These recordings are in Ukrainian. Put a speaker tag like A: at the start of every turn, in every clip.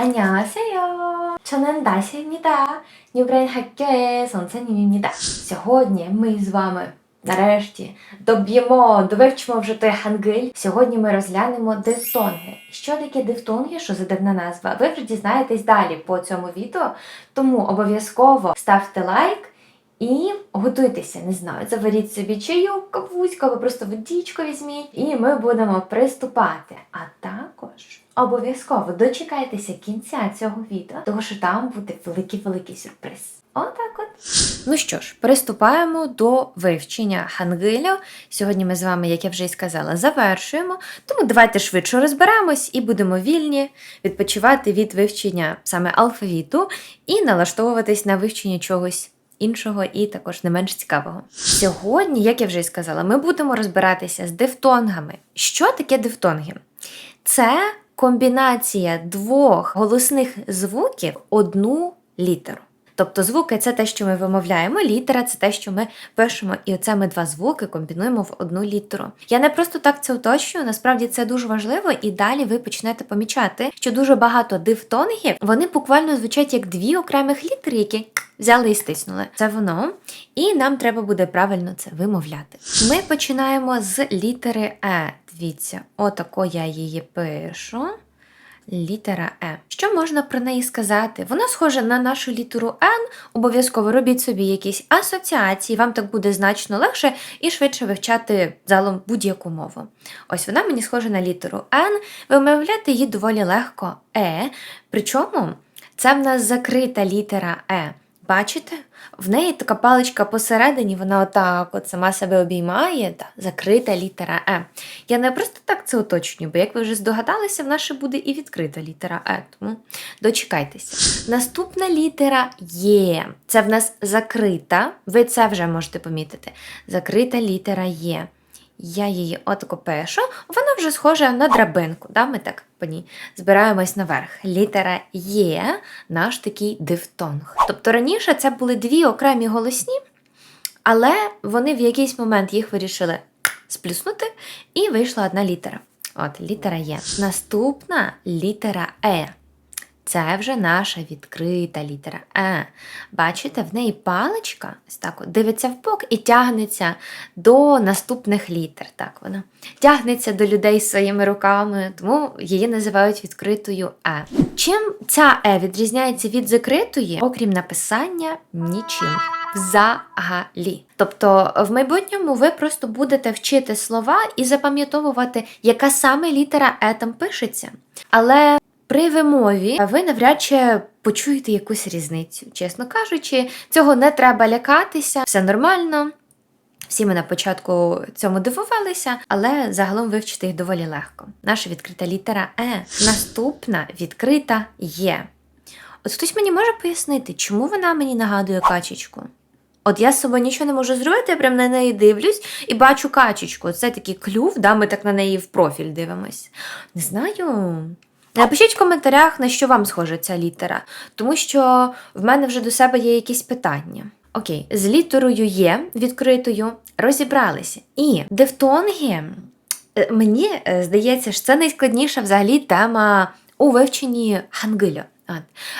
A: 안녕하세요. 저는 다시입니다. 뉴브레인 학교의 선생님입니다. Сьогодні ми з вами нарешті доб'ємо, довивчимо вже той хангиль. Сьогодні ми розглянемо дифтонги. Що таке дифтонги? Що за дивна назва? Ви вже дізнаєтесь далі по цьому відео, тому обов'язково ставте лайк. І готуйтеся, не знаю, заваріть собі чайок, кавуську або просто водичку візьміть, і ми будемо приступати. А також обов'язково дочекайтеся кінця цього відео, тому що там буде великий-великий сюрприз. Отак от. Ну що ж, приступаємо до вивчення хангилю. Сьогодні ми з вами, як я вже і сказала, завершуємо. Тому давайте швидше розберемось і будемо вільні відпочивати від вивчення саме алфавіту і налаштовуватись на вивчення чогось іншого і також не менш цікавого. Сьогодні, як я вже і сказала, ми будемо розбиратися з дифтонгами. Що таке дифтонги? Це комбінація двох голосних звуків одну літеру. Тобто звуки це те, що ми вимовляємо, літера це те, що ми пишемо, і оце ми два звуки комбінуємо в одну літеру. Я не просто так це уточнюю, насправді це дуже важливо, і далі ви почнете помічати, що дуже багато дифтонгів вони буквально звучать як дві окремих літери, які взяли і стиснули. Це воно, і нам треба буде правильно це вимовляти. Ми починаємо з літери Е. Дивіться, отако я її пишу. Літера Е. Що можна про неї сказати? Вона схожа на нашу літеру Н. Обов'язково робіть собі якісь асоціації, вам так буде значно легше і швидше вивчати залом будь-яку мову. Ось вона мені схожа на літеру Н. Вимовляти її доволі легко Е. Причому це в нас закрита літера Е. Бачите? В неї така паличка посередині, вона отак от сама себе обіймає, та, закрита літера Е. Я не просто так це уточнюю, бо як ви вже здогадалися, в нас буде і відкрита літера Е, тому дочекайтеся. Наступна літера Є. Це в нас закрита, ви це вже можете помітити. Закрита літера Є. Я її отако пишу, вона вже схожа на драбинку. Да? Ми так по ній збираємось наверх. Літера Є наш такий дифтонг. Тобто раніше це були дві окремі голосні, але вони в якийсь момент їх вирішили сплюснути, і вийшла одна літера. От, літера Є. Наступна літера Е. Це вже наша відкрита літера Е. Бачите, в неї паличка так дивиться в бок і тягнеться до наступних літер. Так, вона тягнеться до людей своїми руками, тому її називають відкритою Е. Чим ця Е відрізняється від закритої, окрім написання, нічим. Взагалі. Тобто в майбутньому ви просто будете вчити слова і запам'ятовувати, яка саме літера Е там пишеться. Але при вимові ви навряд чи почуєте якусь різницю. Чесно кажучи, цього не треба лякатися, все нормально. Всі ми на початку цьому дивувалися, але загалом вивчити їх доволі легко. Наша відкрита літера Е. Наступна відкрита Є. От хтось мені може пояснити, чому вона мені нагадує качечку? От я з собою нічого не можу зробити, я прям на неї дивлюсь і бачу качечку. Це такий клюв, да, ми так на неї в профіль дивимось. Не знаю. Напишіть в коментарях, на що вам схожа ця літера, тому що в мене вже до себе є якісь питання. Окей, з літерою Є відкритою розібралися. І дифтонги, е, мені е, здається, що це найскладніша взагалі тема у вивченні хангиля.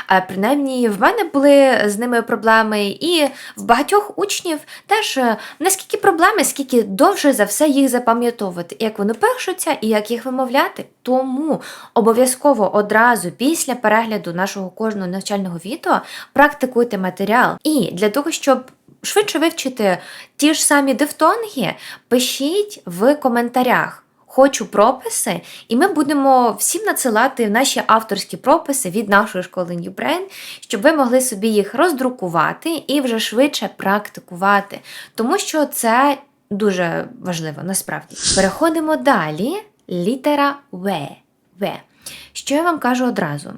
A: А принаймні в мене були з ними проблеми, і в багатьох учнів теж е, наскільки проблеми, скільки довше за все їх запам'ятовувати, як вони пишуться і як їх вимовляти. Тому обов'язково одразу після перегляду нашого кожного навчального відео практикуйте матеріал. І для того, щоб швидше вивчити ті ж самі дифтонги, пишіть в коментарях. Хочу прописи, і ми будемо всім надсилати наші авторські прописи від нашої школи New Brain, щоб ви могли собі їх роздрукувати і вже швидше практикувати. Тому що це дуже важливо насправді. Переходимо далі. Літера В. В. Що я вам кажу одразу?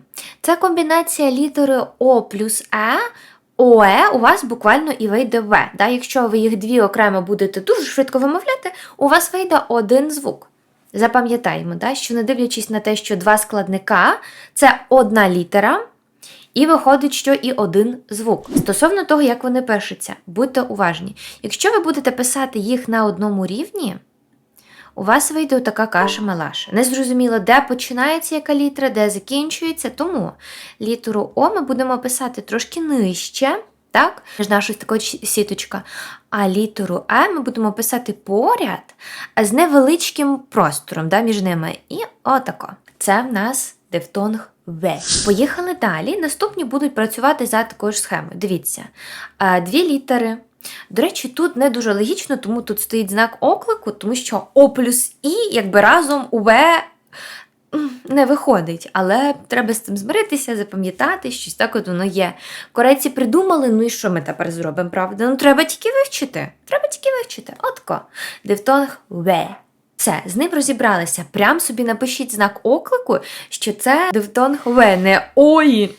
A: Це комбінація літери О плюс Е. ОЕ у вас буквально і вийде В. Да? Якщо ви їх дві окремо будете дуже швидко вимовляти, у вас вийде один звук. Запам'ятаємо, да, що не дивлячись на те, що два складника це одна літера, і виходить, що і один звук. Стосовно того, як вони пишуться, будьте уважні. Якщо ви будете писати їх на одному рівні, у вас вийде така каша малаша. Не зрозуміло, де починається яка літера, де закінчується. Тому літеру О ми будемо писати трошки нижче, так? Між нашою такою ч- сіточка. А літеру Е ми будемо писати поряд з невеличким простором да, між ними. І отако. Це в нас дифтонг В. Поїхали далі. Наступні будуть працювати за такою ж схемою. Дивіться, е, дві літери. До речі, тут не дуже логічно, тому тут стоїть знак оклику, тому що О плюс І, якби разом у В не виходить. Але треба з цим змиритися, запам'ятати, щось так от воно є. Корейці придумали, ну і що ми тепер зробимо, правда? Ну треба тільки вивчити. Треба тільки вивчити. Отко. Дифтонг ве. Все, з ним розібралися. Прям собі напишіть знак оклику, що це дифтонг ве, не ой.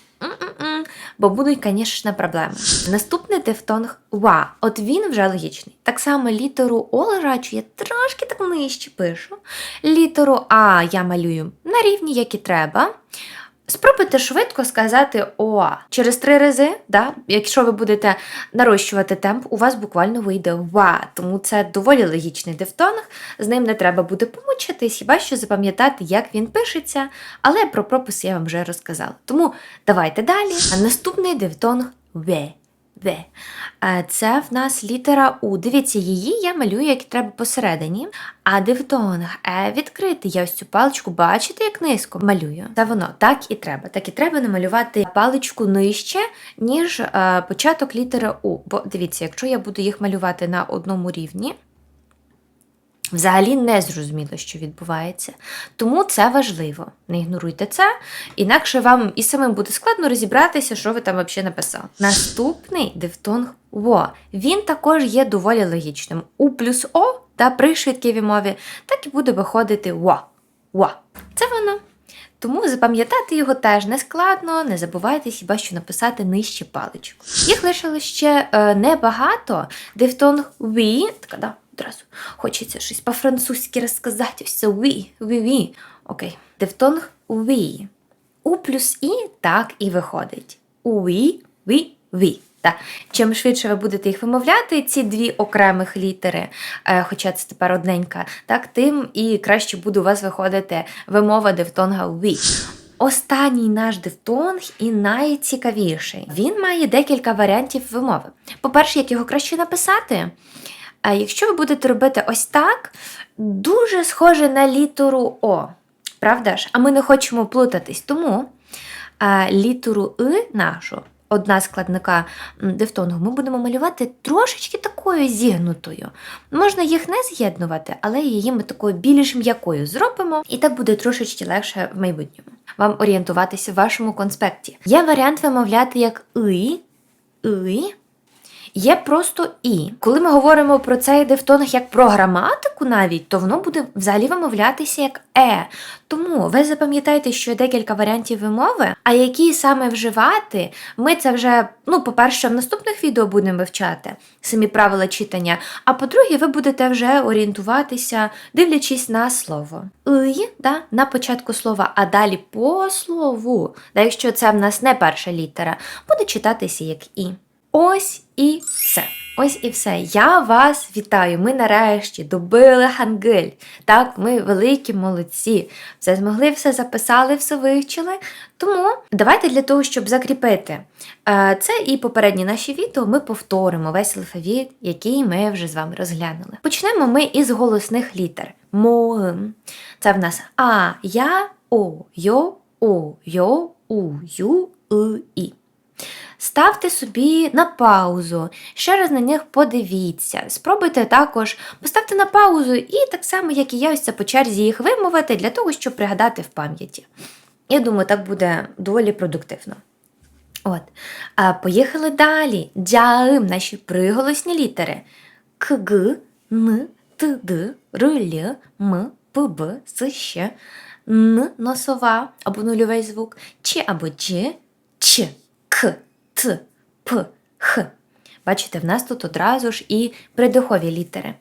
A: Бо будуть, звісно, проблеми. Наступний дифтонг ва. От він вже логічний. Так само літеру О лежачу я трошки так нижче пишу. Літеру А я малюю на рівні, як і треба. Спробуйте швидко сказати О. Через три рази, да? якщо ви будете нарощувати темп, у вас буквально вийде ва. Тому це доволі логічний дифтонг. З ним не треба буде помучитись, хіба що запам'ятати, як він пишеться. Але про пропис я вам вже розказала. Тому давайте далі. А наступний дифтонг В. В. Е, Це в нас літера У. Дивіться, її я малюю, як треба посередині. А дифтонг Е відкритий. Я ось цю паличку, бачите, як низько малюю. Та воно так і треба. Так і треба намалювати паличку нижче, ніж е, початок літери У. Бо дивіться, якщо я буду їх малювати на одному рівні. Взагалі не зрозуміло, що відбувається. Тому це важливо. Не ігноруйте це, інакше вам і самим буде складно розібратися, що ви там взагалі написали. Наступний дифтонг Во. Він також є доволі логічним. У плюс О та при швидкій мові так і буде виходити Во. Во. Це воно. Тому запам'ятати його теж не складно, не забувайте хіба що написати нижче паличку. Їх лишилось ще е, небагато. Дифтонг «ві», така, да, одразу хочеться щось по-французьки розказати. Ось це «ві», «ві-ві». Окей. Дифтонг «ві». У плюс І так і виходить. Уі, ві, ві. Так. Чим швидше ви будете їх вимовляти, ці дві окремих літери, е, хоча це тепер одненька, так, тим і краще буде у вас виходити вимова дифтонга ві. Останній наш дифтонг і найцікавіший. Він має декілька варіантів вимови. По-перше, як його краще написати. А якщо ви будете робити ось так, дуже схоже на літеру О. Правда ж? А ми не хочемо плутатись. Тому а, літеру И нашу, одна складника дифтонгу, ми будемо малювати трошечки такою зігнутою. Можна їх не з'єднувати, але її ми такою більш м'якою зробимо, і так буде трошечки легше в майбутньому. Вам орієнтуватися в вашому конспекті. Є варіант вимовляти як «и», «и», Є просто і. Коли ми говоримо про цей дифтонг як про граматику навіть, то воно буде взагалі вимовлятися як е. Тому ви запам'ятайте, що є декілька варіантів вимови, а які саме вживати, ми це вже, ну, по-перше, в наступних відео будемо вивчати самі правила читання. А по-друге, ви будете вже орієнтуватися, дивлячись на слово. «И» да, на початку слова, а далі по слову, да, якщо це в нас не перша літера, буде читатися як і. Ось і все. Ось і все. Я вас вітаю. Ми нарешті добили хангиль. Так, ми великі молодці. Все змогли, все записали, все вивчили. Тому давайте для того, щоб закріпити е, це і попередні наші відео, ми повторимо весь алфавіт, який ми вже з вами розглянули. Почнемо ми із голосних літер. Мо. Це в нас А, Я, О, Йо, О, Йо, У, Ю, И, І. Ставте собі на паузу, ще раз на них подивіться. Спробуйте також поставте на паузу і так само, як і я, ось це по черзі їх вимовити для того, щоб пригадати в пам'яті. Я думаю, так буде доволі продуктивно. От. А поїхали далі. Джаим, наші приголосні літери. К, Г, Н, Т, Д, Р, Л, М, П, Б, Н, носова або нульовий звук, Ч або Дж, Ч, Т, П, Х. Бачите, в нас тут одразу ж і придихові літери.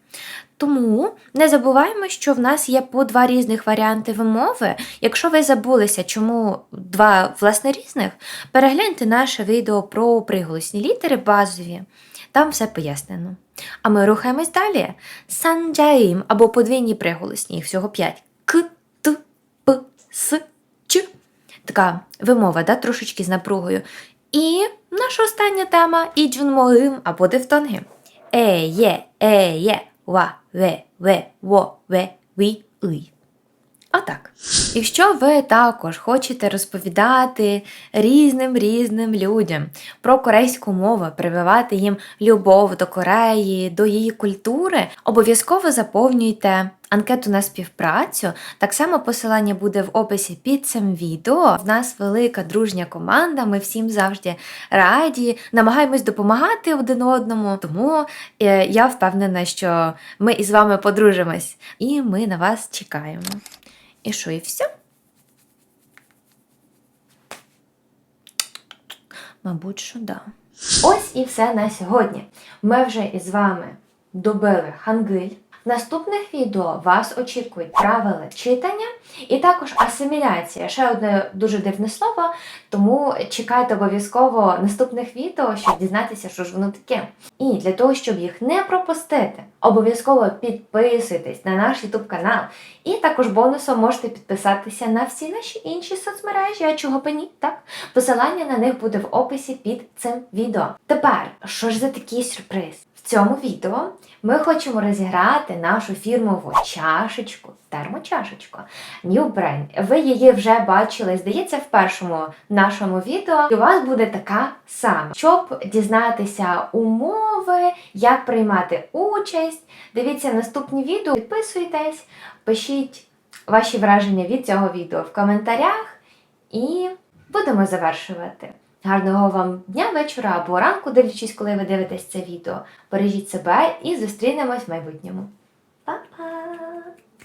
A: Тому не забуваємо, що в нас є по два різних варіанти вимови. Якщо ви забулися, чому два власне різних, перегляньте наше відео про приголосні літери базові. Там все пояснено. А ми рухаємось далі. Санджаїм або подвійні приголосні, їх всього п'ять. К, Т, П, С, Ч. Така вимова, да, трошечки з напругою. І наша остання тема іджунмогим або дифтонги. Е, є, е, є, ва, ве, ве, во, ве, ві, ий. Отак. Якщо ви також хочете розповідати різним різним людям про корейську мову, прививати їм любов до Кореї, до її культури, обов'язково заповнюйте анкету на співпрацю. Так само посилання буде в описі під цим відео. В нас велика дружня команда. Ми всім завжди раді, намагаємось допомагати один одному. Тому е, я впевнена, що ми із вами подружимось, і ми на вас чекаємо. І що, і все? Мабуть, що да. Ось і все на сьогодні. Ми вже із вами добили хангиль. В наступних відео вас очікують правила читання і також асиміляція. Ще одне дуже дивне слово, тому чекайте обов'язково наступних відео, щоб дізнатися, що ж воно таке. І для того, щоб їх не пропустити, обов'язково підписуйтесь на наш YouTube канал. І також бонусом можете підписатися на всі наші інші соцмережі, а чого б ні, так? Посилання на них буде в описі під цим відео. Тепер, що ж за такий сюрприз? В цьому відео ми хочемо розіграти нашу фірмову чашечку, термочашечку New Brain. Ви її вже бачили, здається, в першому нашому відео. І у вас буде така сама. Щоб дізнатися умови, як приймати участь, дивіться наступні відео, підписуйтесь, пишіть ваші враження від цього відео в коментарях і будемо завершувати. Гарного вам дня, вечора або ранку, дивлячись, коли ви дивитесь це відео. Бережіть себе і зустрінемось в майбутньому. Па-па!